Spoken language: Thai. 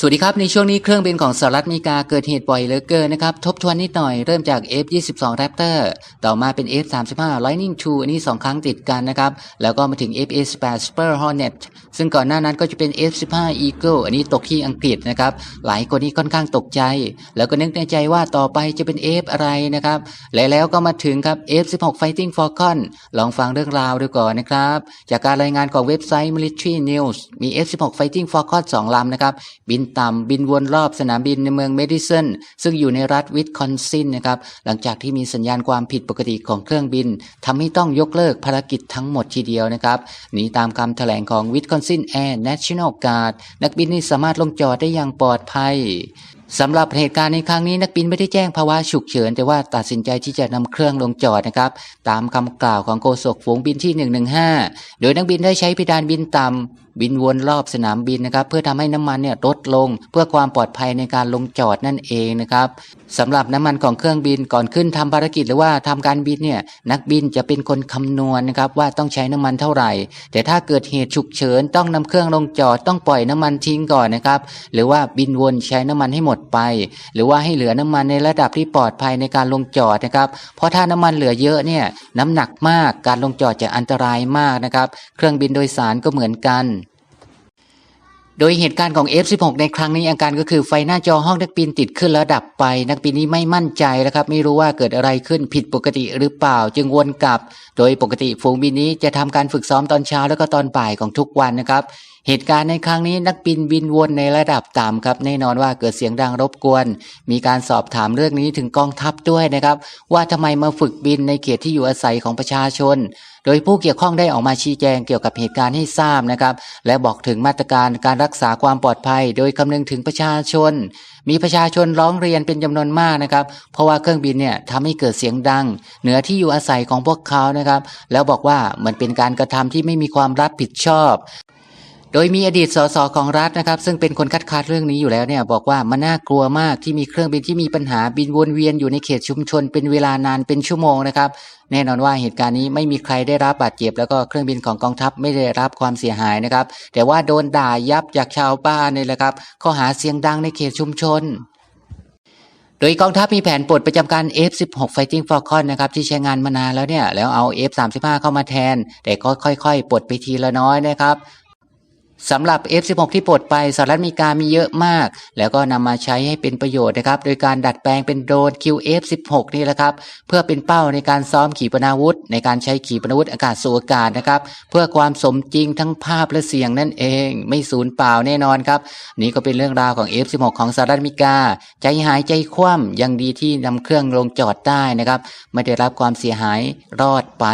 สวัสดีครับ ในช่วงนี้เครื่องบินของสหรัฐอเมริกาเกิดเหตุบ่อยเหลือเกินนะครับ ทบทวนนิดหน่อยเริ่มจาก F22 Raptor ต่อมาเป็น F35 Lightning II อันนี้ 2 ครั้งติดกันนะครับ แล้วก็มาถึง F-18 Super Hornet ซึ่งก่อนหน้านั้นก็จะเป็น F15 Eagle อันนี้ตกที่อังกฤษนะครับ หลายคนนี่ค่อนข้างตกใจ แล้วก็นึกในใจว่าต่อไปจะเป็น F อะไรนะครับและแล้วก็มาถึงครับ F16 Fighting Falcon ลองฟังเรื่องราวดูก่อนนะครับ จากการรายงานของเว็บไซต์ Military News มี F16 Fighting Falcon 2ลำนะครับบินต่ำบินวนรอบสนามบินในเมืองเมดิสันซึ่งอยู่ในรัฐวิสคอนซินนะครับหลังจากที่มีสัญญาณความผิดปกติของเครื่องบินทำให้ต้องยกเลิกภารกิจทั้งหมดทีเดียวนะครับหนีตามคำแถลงของวิสคอนซินแอร์ National Guard นักบินนี่สามารถลงจอดได้อย่างปลอดภัยสำหรับเหตุการณ์ในครั้งนี้นักบินไม่ได้แจ้งภาวะฉุกเฉิน แต่ว่าตัดสินใจที่จะนำเครื่องลงจอดนะครับ ตามคำกล่าวของโฆษกฝูงบินที่ 115 โดยนักบินได้ใช้เพดานบินต่ำ บินวนรอบสนามบินนะครับ เพื่อทำให้น้ำมันเนี่ยลดลง เพื่อความปลอดภัยในการลงจอดนั่นเองนะครับสำหรับน้ำมันของเครื่องบินก่อนขึ้นทำภารกิจหรือว่าทำการบินเนี่ยนักบินจะเป็นคนคำนวณนะครับว่าต้องใช้น้ำมันเท่าไหร่ แต่ถ้าเกิดเหตุฉุกเฉินต้องนำเครื่องลงจอดต้องปล่อยน้ำมันทิ้งก่อนนะครับหรือว่าบินวนใช้น้ำมันให้หมดไป หรือว่าให้เหลือน้ำมันในระดับที่ปลอดภัยในการลงจอดนะครับเพราะถ้าน้ำมันเหลือเยอะเนี่ยน้ำหนักมากการลงจอดจะอันตรายมากนะครับ เครื่องบินโดยสารก็เหมือนกัน โดยเหตุการณ์ของ F16 ในครั้งนี้อาการก็คือไฟหน้าจอห้องนักบินติดขึ้นแล้วดับไป นักบินนี้ไม่มั่นใจแล้วครับ ไม่รู้ว่าเกิดอะไรขึ้นผิดปกติหรือเปล่า จึงวนกลับ โดยปกติฝูงบินนี้จะทำการฝึกซ้อมตอนเช้าแล้วก็ตอนบ่ายของทุกวันนะครับ เหตุการณ์ในครั้งนี้นักบินบินวนในระดับต่ำครับ แน่นอนว่าเกิดเสียงดังรบกวน มีการสอบถามเรื่องนี้ถึงกองทัพด้วยนะครับ ว่าทำไมมาฝึกบินในเขตที่อยู่อาศัยของประชาชนโดยผู้เกี่ยวข้องได้ออกมาชี้แจงเกี่ยวกับเหตุการณ์ให้ทราบนะครับ และบอกถึงมาตรการการรักษาความปลอดภัย โดยคำนึงถึงประชาชน มีประชาชนร้องเรียนเป็นจำนวนมากนะครับ เพราะว่าเครื่องบินเนี่ยทำให้เกิดเสียงดัง เหนือที่อยู่อาศัยของพวกเขานะครับ แล้วบอกว่ามันเป็นการกระทำที่ไม่มีความรับผิดชอบ โดยมีอดีตสสของรัฐนะครับซึ่งเป็นคนคัดค้านเรื่องนี้อยู่แล้วเนี่ยบอกว่ามันน่ากลัวมากที่มีเครื่องบินที่มีปัญหาบินวนเวียนอยู่ในเขตชุมชน เป็นเวลานานเป็นชั่วโมงนะครับแน่นอนว่าเหตุการณ์นี้ไม่มีใครได้รับบาดเจ็บ แล้วก็เครื่องบินของกองทัพไม่ได้รับความเสียหายนะครับ แต่ว่าโดนด่ายับจากชาวบ้านนี่แหละครับข้อหาเสียงดังในเขตชุมชนโดยกองทัพมีแผนปลดประจำการ F16 Fighting Falcon นะครับที่ใช้งานมานานแล้วเนี่ย แล้วเอา F35 เข้ามาแทน แต่ก็ค่อยๆ ปลดไปทีละน้อยนะครับ สำหรับ F16 ที่ปลดไปสหรัฐอเมริกามีเยอะมาก แล้วก็นำมาใช้ให้เป็นประโยชน์นะครับ โดยการดัดแปลงเป็นโดรน QF16 นี่แหละครับ เพื่อเป็นเป้าในการซ้อมขีปนาวุธ ในการใช้ขีปนาวุธอากาศสู่อากาศนะครับ เพื่อความสมจริงทั้งภาพและเสียงนั่นเอง ไม่สูญเปล่าแน่นอนครับ นี่ก็เป็นเรื่องราวของ F16 ของสหรัฐอเมริกา ใจหายใจคว่ำยังดีที่นำเครื่องลงจอดได้นะครับ ไม่ได้รับความเสียหายรอดไป